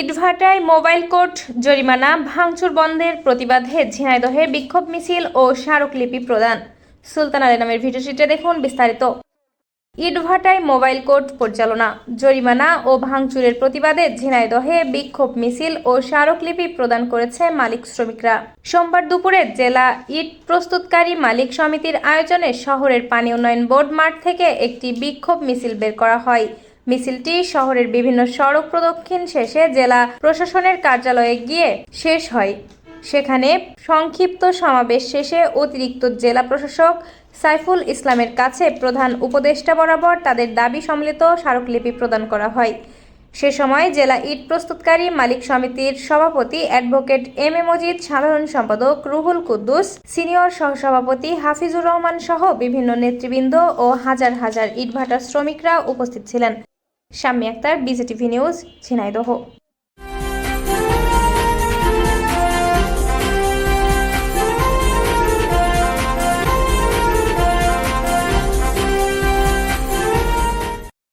ইটভাটায় mobile court, জরিমানা, ভাঙচুর বন্ধের প্রতিবাদে ঝিনাইদহে বিক্ষোভ মিছিল ও স্মারকলিপি প্রদান। সুলতান আলী নামের ভিডিওচিত্রে দেখুন বিস্তারিত। ইটভাটায় মোবাইল কোর্ট পরিচালনা, জরিমানা ও ভাঙচুরের প্রতিবাদে ঝিনাইদহে বিক্ষোভ মিছিল ও স্মারকলিপি প্রদান করেছে মালিক শ্রমিকরা। সোমবার দুপুরে জেলা ইট প্রস্তুতকারী মালিক সমিতির আয়োজনে শহরের পানি উন্নয়ন বোর্ড মাঠ থেকে একটি বিক্ষোভ মিছিল বের করা হয়। মিছিলটি শহরের বিভিন্ন সড়ক প্রদক্ষিণ শেষে জেলা প্রশাসনের কার্যালয়ে গিয়ে শেষ হয়। সেখানে সংক্ষিপ্ত সমাবেশ শেষে অতিরিক্ত জেলা প্রশাসক সাইফুল ইসলামের কাছে প্রধান উপদেষ্টা বরাবর তাদের দাবি সম্মিলিত স্মারকলিপি প্রদান করা হয়। সে সময় জেলা ইট প্রস্তুতকারী মালিক সমিতির সভাপতি অ্যাডভোকেট এম এ মজিদ, সাধারণ সম্পাদক রুহুল কুদ্দুস, সিনিয়র সহসভাপতি হাফিজুর রহমান সহ বিভিন্ন নেতৃবৃন্দ ও হাজার হাজার ইটভাটার শ্রমিকরা উপস্থিত ছিলেন। Shammi Akter BJTV news Jhenaidah.